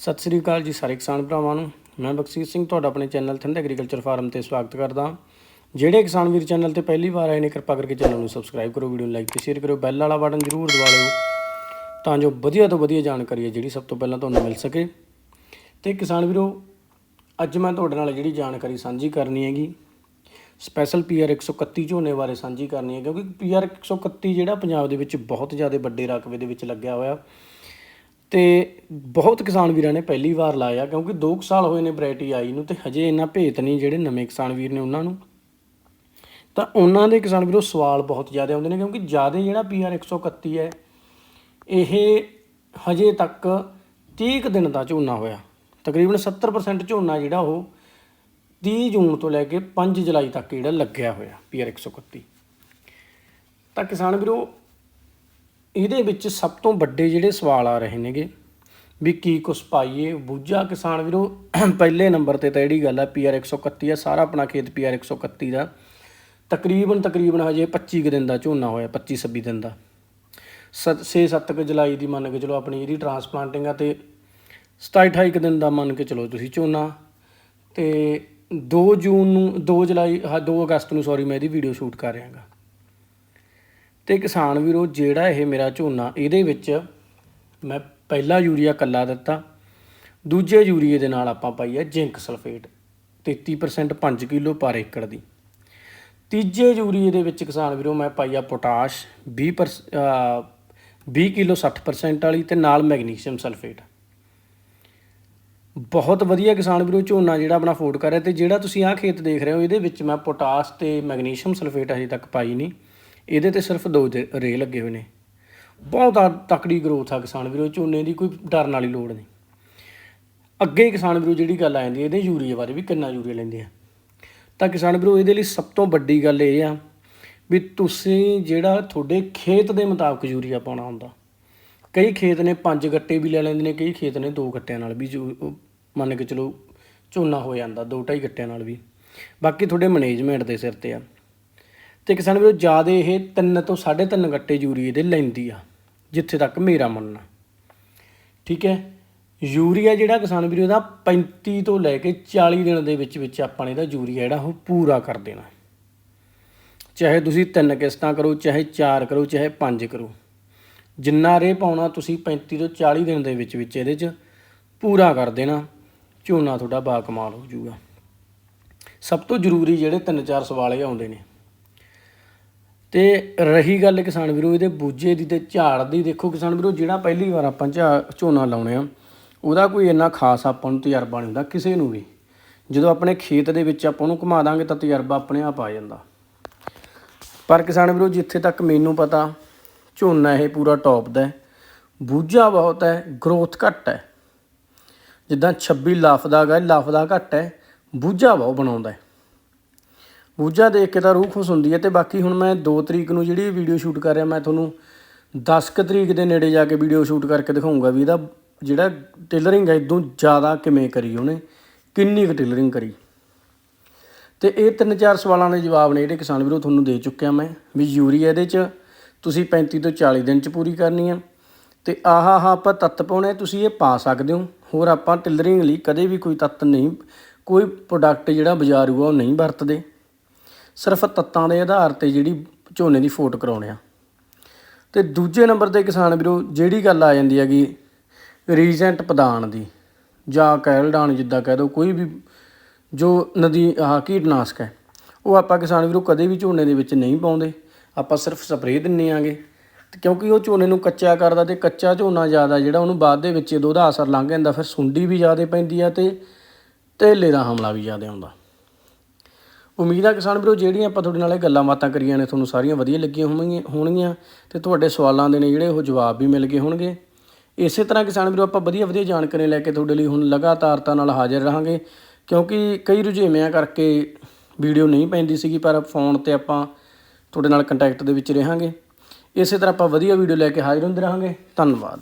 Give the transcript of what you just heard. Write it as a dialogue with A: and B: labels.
A: ਸਤਿ ਸ੍ਰੀ ਅਕਾਲ ਜੀ ਸਾਰੇ ਕਿਸਾਨ ਭਰਾਵਾਂ ਨੂੰ। ਮੈਂ ਬਖਸ਼ੀਸ਼ ਸਿੰਘ, ਤੁਹਾਡਾ ਆਪਣੇ ਚੈਨਲ ਥਿੰਦ ਐਗਰੀਕਲਚਰ ਫਾਰਮ ਤੇ ਸਵਾਗਤ ਕਰਦਾ ਜਿਹੜੇ ਕਿਸਾਨ ਵੀਰ ਚੈਨਲ ਤੇ ਪਹਿਲੀ ਵਾਰ ਆਏ ਨੇ, ਕਿਰਪਾ ਕਰਕੇ ਚੈਨਲ ਨੂੰ ਸਬਸਕ੍ਰਾਈਬ ਕਰੋ ਵੀਡੀਓ ਨੂੰ ਲਾਈਕ ਤੇ ਸ਼ੇਅਰ ਕਰੋ ਬੈਲ ਵਾਲਾ ਬਟਨ ਜ਼ਰੂਰ ਦਬਾ ਲਿਓ, ਤਾਂ ਜੋ ਵਧੀਆ ਤੋਂ ਵਧੀਆ ਜਾਣਕਾਰੀ ਹੈ ਜਿਹੜੀ ਸਭ ਤੋਂ ਪਹਿਲਾਂ ਤੁਹਾਨੂੰ ਮਿਲ ਸਕੇ। ਤੇ ਕਿਸਾਨ ਵੀਰੋ, ਅੱਜ ਮੈਂ ਤੁਹਾਡੇ ਨਾਲ ਜਿਹੜੀ ਜਾਣਕਾਰੀ ਸਾਂਝੀ ਕਰਨੀ ਹੈਗੀ ਸਪੈਸ਼ਲ ਪੀਆਰ 131 ਝੋਨੇ ਬਾਰੇ ਸਾਂਝੀ ਕਰਨੀ ਹੈ, ਕਿਉਂਕਿ ਪੀਆਰ 131 ਜਿਹੜਾ ਪੰਜਾਬ ਦੇ ਵਿੱਚ ਬਹੁਤ ਜ਼ਿਆਦਾ ਵੱਡੇ ਰਕਬੇ ਦੇ ਵਿੱਚ ਲੱਗਿਆ ਹੋਇਆ ਤੇ ਬਹੁਤ ਕਿਸਾਨ ਵੀਰਾਂ ਨੇ ਪਹਿਲੀ ਵਾਰ ਲਾਇਆ, ਕਿਉਂਕਿ 2 ਸਾਲ ਹੋਏ ਨੇ ਵੈਰਾਈਟੀ ਆਈ ਨੂੰ ਤੇ ਹਜੇ ਇੰਨਾ ਭੇਤ ਨਹੀਂ ਜਿਹੜੇ ਨਵੇਂ ਕਿਸਾਨ ਵੀਰ ਨੇ ਉਹਨਾਂ ਨੂੰ। ਤਾਂ ਉਹਨਾਂ ਦੇ ਕਿਸਾਨ ਵੀਰੋ ਸਵਾਲ ਬਹੁਤ ਜ਼ਿਆਦਾ ਆਉਂਦੇ ਨੇ, ਕਿਉਂਕਿ ਜ਼ਿਆਦਾ ਜਿਹੜਾ ਪੀਆਰ 131 ਹੈ, ਇਹ ਹਜੇ ਤੱਕ 30 ਕੁ ਦਿਨ ਦਾ ਝੋਨਾ ਹੋਇਆ। ਤਕਰੀਬਨ 70% ਝੋਨਾ ਜਿਹੜਾ ਉਹ 30 ਜੂਨ ਤੋਂ ਲੈ ਕੇ 5 ਜੁਲਾਈ ਤੱਕ ਜਿਹੜਾ ਲੱਗਿਆ ਹੋਇਆ ਪੀਆਰ 131 ਤਾਂ ਕਿਸਾਨ ਵੀਰੋ ਇਹਦੇ ਵਿੱਚ ਸਭ ਤੋਂ ਵੱਡੇ ਜਿਹੜੇ ਸਵਾਲ ਆ ਰਹੇ ਨੇਗੇ ਵੀ ਕੀ ਕੁਛ ਪਾਈਏ। ਬੂਝਾ ਕਿਸਾਨ ਵੀਰੋ, ਪਹਿਲੇ ਨੰਬਰ ਤੇ ਤਾਂ ਜਿਹੜੀ ਗੱਲ ਹੈ ਪੀਆਰ 131 ਆ, ਸਾਰਾ ਆਪਣਾ ਖੇਤ ਪੀਆਰ 131 ਦਾ। ਤਕਰੀਬਨ ਤਕਰੀਬਨ ਹਜੇ 25 ਕੁ ਦਿਨ ਦਾ ਝੋਨਾ ਹੋਇਆ 25 26 ਦਿਨ ਦਾ। 6-7 ਕੁ ਜੁਲਾਈ ਦੀ ਮੰਨ ਕੇ ਚਲੋ ਆਪਣੀ ਇਹਦੀ ਟਰਾਂਸਪਲਾਂਟਿੰਗ ਆ ਤੇ 27-28 ਕੁ ਦਿਨ ਦਾ ਮੰਨ ਕੇ ਚਲੋ ਤੁਸੀਂ ਝੋਨਾ। ਤੇ 2 ਜੂਨ ਨੂੰ 2 ਜੁਲਾਈ, ਹਾਂ 2 ਅਗਸਤ ਨੂੰ ਸੌਰੀ ਮੈਂ ਇਹਦੀ ਵੀਡੀਓ ਸ਼ੂਟ ਕਰ ਰਿਹਾਗਾ। ਤੇ ਕਿਸਾਨ ਵੀਰੋ, ਜਿਹੜਾ ਇਹ ਮੇਰਾ ਝੋਨਾ, ਇਹਦੇ ਵਿੱਚ ਮੈਂ ਪਹਿਲਾ ਯੂਰੀਆ ਕੱਲਾ ਦਿੱਤਾ। ਦੂਜੇ ਯੂਰੀਏ ਦੇ ਨਾਲ ਆਪਾਂ ਪਾਈ ਹੈ ਜ਼ਿੰਕ ਸਲਫੇਟ 33% 5 ਕਿਲੋ ਪਰ ਏਕੜ ਦੀ। ਤੀਜੇ ਯੂਰੀਏ ਦੇ ਵਿੱਚ ਕਿਸਾਨ ਵੀਰੋ, ਮੈਂ ਪਾਈ ਆ ਪੋਟਾਸ਼ 20 ਪਰ 20 ਕਿਲੋ 60% ਵਾਲੀ ਤੇ ਨਾਲ ਮੈਗਨੀਸ਼ੀਅਮ ਸਲਫੇਟ। ਬਹੁਤ ਵਧੀਆ ਕਿਸਾਨ ਵੀਰੋ, ਝੋਨਾ ਜਿਹੜਾ ਆਪਣਾ ਫੋਰਡ ਕਰ ਰਿਹਾ ਤੇ ਜਿਹੜਾ ਤੁਸੀਂ ਆਹ ਖੇਤ ਦੇਖ ਰਹੇ ਹੋ, ਇਹਦੇ ਵਿੱਚ ਮੈਂ ਪੋਟਾਸ਼ ਤੇ ਮੈਗਨੀਸ਼ੀਅਮ ਸਲਫੇਟ ਅਜੇ ਤੱਕ ਪਾਈ ਨਹੀਂ। ਇਹਦੇ ਤੇ ਸਿਰਫ ਦੋ ਦੇ- ਰੇ ਲੱਗੇ ਹੋਏ ਨੇ। ਬਹੁਤ ਆ- ਤਕੜੀ ਗਰੋਥ ਆ ਕਿਸਾਨ ਵੀਰੋ, ਝੋਨੇ ਦੀ ਕੋਈ ਡਰਨ ਵਾਲੀ ਲੋੜ ਨਹੀਂ। ਅੱਗੇ ਕਿਸਾਨ ਵੀਰੋ ਜਿਹੜੀ ਗੱਲ ਆ ਜਾਂਦੀ ਹੈ, ਇਹਦੇ ਯੂਰੀਏ ਬਾਰੇ ਵੀ ਕਿੰਨਾ ਯੂਰੀਆ ਲੈਂਦੇ ਆ। ਤਾਂ ਕਿਸਾਨ ਵੀਰੋ, ਇਹਦੇ ਲਈ ਸਭ ਤੋਂ ਵੱਡੀ ਗੱਲ ਇਹ ਆ ਵੀ ਤੁਸੀਂ ਜਿਹੜਾ ਤੁਹਾਡੇ ਖੇਤ ਦੇ ਮੁਤਾਬਕ ਯੂਰੀਆ ਪਾਉਣਾ ਹੁੰਦਾ। ਕਈ ਖੇਤ ਨੇ ਪੰਜ ਗੱਟੇ ਵੀ ਲੈ ਲੈਂਦੇ ਨੇ, ਕਈ ਖੇਤ ਨੇ ਦੋ ਗੱਟਿਆਂ ਨਾਲ ਵੀ ਜੋ- ਮੰਨ ਕੇ ਚਲੋ ਝੋਨਾ ਹੋ ਜਾਂਦਾ, ਦੋ ਢਾਈ ਗੱਟਿਆਂ ਨਾਲ ਵੀ। ਬਾਕੀ ਤੁਹਾਡੇ ਮੈਨੇਜਮੈਂਟ ਦੇ ਸਿਰ ਤੇ ਆ। ਤੇ ਕਿਸਾਨ ਵੀਰੋ, ਜ਼ਿਆਦਾ ਇਹ 3 ਤੋਂ 3.5 ਗੱਟੇ ਯੂਰੀਏ ਦੇ ਲੈਂਦੀ ਆ, ਜਿੱਥੇ ਤੱਕ ਮੇਰਾ ਮੰਨਣਾ। ਠੀਕ ਹੈ? ਯੂਰੀਆ ਜਿਹੜਾ ਕਿਸਾਨ ਵੀਰੋ ਦਾ 35 ਤੋਂ ਲੈ ਕੇ 40 ਦਿਨ ਦੇ ਵਿੱਚ ਵਿੱਚ ਆਪਾਂ ਨੇ ਇਹਦਾ ਯੂਰੀਆ ਜਿਹੜਾ, ਉਹ ਪੂਰਾ ਕਰ ਦੇਣਾ। ਚਾਹੇ ਤੁਸੀਂ ਤਿੰਨ ਕਿਸ਼ਤਾਂ ਕਰੋ, ਚਾਹੇ ਚਾਰ ਕਰੋ, ਚਾਹੇ ਪੰਜ ਕਰੋ। ਜਿੰਨਾ ਰੇ ਪਾਉਣਾ ਤੁਸੀਂ 35 ਤੋਂ 40 ਦਿਨ ਦੇ ਵਿੱਚ ਵਿੱਚ ਇਹਦੇ 'ਚ, ਪੂਰਾ ਕਰ ਦੇਣਾ। ਝੋਨਾ ਤੁਹਾਡਾ ਬਾਕਮਾਲ ਹੋ ਜਾਊਗਾ। ਸਭ ਤੋਂ ਜ਼ਰੂਰੀ ਜਿਹੜੇ ਤਿੰਨ ਚਾਰ ਸਵਾਲ ਇਹ ਆਉਂਦੇ ਨੇ। ਤੇ ਰਹੀ ਗੱਲ ਕਿਸਾਨ ਵੀਰੋ, ਇਹਦੇ ਬੂਝੇ ਦੀ ਤੇ ਝਾੜ ਦੀ। ਦੇਖੋ ਕਿਸਾਨ ਵੀਰੋ, ਜਿਹੜਾ ਪਹਿਲੀ ਵਾਰ ਆਪਾਂ ਝਾ- ਝੋਨਾ ਲਾਉਣੇ ਆ, ਉਹਦਾ ਕੋਈ ਇੰਨਾ ਖਾਸ ਆਪਾਂ ਨੂੰ ਤਜਰਬਾ ਨਹੀਂ ਹੁੰਦਾ, ਕਿਸੇ ਨੂੰ ਵੀ। ਜਦੋਂ ਆਪਣੇ ਖੇਤ ਦੇ ਵਿੱਚ ਆਪਾਂ ਉਹਨੂੰ ਘੁਮਾ ਦਾਂਗੇ ਤਾਂ ਤਜਰਬਾ ਆਪਣੇ ਆਪ ਆ ਜਾਂਦਾ। ਪਰ ਕਿਸਾਨ ਵੀਰੋ, ਜਿੱਥੇ ਤੱਕ ਮੈਨੂੰ ਪਤਾ, ਝੋਨਾ ਇਹ ਪੂਰਾ ਟੌਪ ਦਾ ਹੈ। ਬੂਝਾ ਬਹੁਤ ਹੈ ਗਰੋਥ ਘੱਟ ਹੈ। ਜਿੱਦਾਂ 26 ਲਫਦਾ ਗਾ ਲਫਦਾ ਘੱਟ ਹੈ, ਬੂਝਾ ਬਹੁਤ ਬਣਾਉਂਦਾ ਹੈ। ਬੂਝਾ ਦੇਖ ਕੇ ਤਾਂ ਰੂਹ ਖੁਸ਼ ਹੁੰਦੀ ਹੈ ਤੇ ਬਾਕੀ ਹੁਣ ਮੈਂ 2 ਤਰੀਕ ਨੂੰ ਜਿਹੜੀ ਵੀਡੀਓ ਸ਼ੂਟ ਕਰ ਰਿਹਾ, ਮੈਂ ਤੁਹਾਨੂੰ 10 ਕੁ ਤਰੀਕ ਦੇ ਨੇੜੇ ਜਾ ਕੇ ਵੀਡੀਓ ਸ਼ੂਟ ਕਰਕੇ ਦਿਖਾਉਂਗਾ ਵੀ ਇਹਦਾ ਜਿਹੜਾ ਟੇਲਰਿੰਗ ਹੈ, ਇਦੋਂ ਜ਼ਿਆਦਾ ਕਿਵੇਂ ਕਰੀ ਉਹਨੇ, ਕਿੰਨੀ ਕੁ ਟੇਲਰਿੰਗ ਕਰੀ। ਤੇ ਇਹ ਤਿੰਨ ਚਾਰ ਸਵਾਲਾਂ ਦੇ ਜਵਾਬ ਨੇ ਜਿਹੜੇ ਕਿਸਾਨ ਵੀਰੋ ਤੁਹਾਨੂੰ ਦੇ ਚੁੱਕਿਆ ਮੈਂ ਵੀ ਯੂਰੀਆ ਇਹਦੇ ਚ, ਤੁਸੀਂ 35 ਤੋਂ 40 ਦਿਨ ਚ ਪੂਰੀ ਕਰਨੀ ਆ। ਤੇ ਆਹ ਆਹ ਆਪਾਂ ਤੱਤ ਪਾਉਣੇ, ਤੁਸੀਂ ਇਹ ਪਾ ਸਕਦੇ ਹੋ। ਹੋਰ ਆਪਾਂ ਟਿਲਰਿੰਗ ਲਈ ਕਦੇ ਵੀ ਕੋਈ ਤੱਤ ਨਹੀਂ, ਕੋਈ ਪ੍ਰੋਡਕਟ ਜਿਹੜਾ ਬਾਜ਼ਾਰੂ ਆ ਉਹ ਨਹੀਂ ਵਰਤਦੇ। ਸਿਰਫ ਤੱਤਾਂ ਦੇ ਆਧਾਰ ਤੇ ਜਿਹੜੀ ਝੋਨੇ ਦੀ ਫੋਟ ਕਰਾਉਣੇ ਆ। ਤੇ ਦੂਜੇ ਨੰਬਰ ਤੇ ਕਿਸਾਨ ਵੀਰੋ, ਜਿਹੜੀ ਗੱਲ ਆ ਜਾਂਦੀ ਹੈਗੀ ਰੀਜੈਂਟ ਪਦਾਨ ਦੀ, ਜਾਂ ਕੈਲਡਾਨ ਜਿੱਦਾਂ ਕਹਿ ਦੋ, ਕੋਈ ਵੀ ਜੋ ਨਦੀ, ਆਹ ਕੀਟਨਾਸ਼ਕ ਹੈ, ਉਹ ਆਪਾਂ ਕਿਸਾਨ ਵੀਰੋ ਕਦੇ ਵੀ ਝੋਨੇ ਦੇ ਵਿੱਚ ਨਹੀਂ ਪਾਉਂਦੇ। ਆਪਾਂ ਸਿਰਫ ਸਪਰੇਅ ਦਿੰਨੇ ਆਂਗੇ। ਤੇ ਕਿਉਂਕਿ ਉਹ ਝੋਨੇ ਨੂੰ ਕੱਚਾ ਕਰਦਾ ਤੇ ਕੱਚਾ ਝੋਨਾ ਜ਼ਿਆਦਾ ਜਿਹੜਾ ਉਹਨੂੰ ਬਾਅਦ ਦੇ ਵਿੱਚ ਜਦੋਂ ਉਹਦਾ ਅਸਰ ਲੰਘ ਜਾਂਦਾ, ਫਿਰ ਸੁੰਡੀ ਵੀ ਜ਼ਿਆਦਾ ਪੈਂਦੀ ਆ ਤੇ ਧੇਲੇ ਦਾ ਹਮਲਾ ਵੀ ਜ਼ਿਆਦਾ ਆਉਂਦਾ ਉਮੀਦ ਆ ਕਿਸਾਨ ਵੀਰੋ, ਜਿਹੜੀਆਂ ਆਪਾਂ ਤੁਹਾਡੇ ਨਾਲ ਇਹ ਗੱਲਾਂ ਬਾਤਾਂ ਕਰੀਆਂ ਨੇ, ਤੁਹਾਨੂੰ ਸਾਰੀਆਂ ਵਧੀਆ ਲੱਗੀਆਂ ਹੋਣਗੀਆਂ ਹੋਣਗੀਆਂ ਤੇ ਤੁਹਾਡੇ ਸਵਾਲਾਂ ਦੇ ਨੇ ਜਿਹੜੇ ਉਹ ਜਵਾਬ ਵੀ ਮਿਲ ਗਏ ਹੋਣਗੇ। ਇਸੇ ਤਰ੍ਹਾਂ ਕਿਸਾਨ ਵੀਰੋ, ਆਪਾਂ ਵਧੀਆ ਵਧੀਆ ਜਾਣਕਾਰੀ ਲੈ ਕੇ ਤੁਹਾਡੇ ਲਈ ਹੁਣ ਲਗਾਤਾਰਤਾ ਨਾਲ ਹਾਜ਼ਰ ਰਹਾਂਗੇ। ਕਿਉਂਕਿ ਕਈ ਰੁਝੇਵਿਆਂ ਕਰਕੇ ਵੀਡੀਓ ਨਹੀਂ ਪੈਂਦੀ ਸੀਗੀ, ਪਰ ਫੋਨ ਤੇ ਆਪਾਂ ਤੁਹਾਡੇ ਨਾਲ ਕੰਟੈਕਟ ਦੇ ਵਿੱਚ ਰਹਾਂਗੇ। ਇਸੇ ਤਰ੍ਹਾਂ ਆਪਾਂ ਵਧੀਆ ਵੀਡੀਓ ਲੈ ਕੇ ਹਾਜ਼ਰ ਹੁੰਦੇ ਰਹਾਂਗੇ। ਧੰਨਵਾਦ।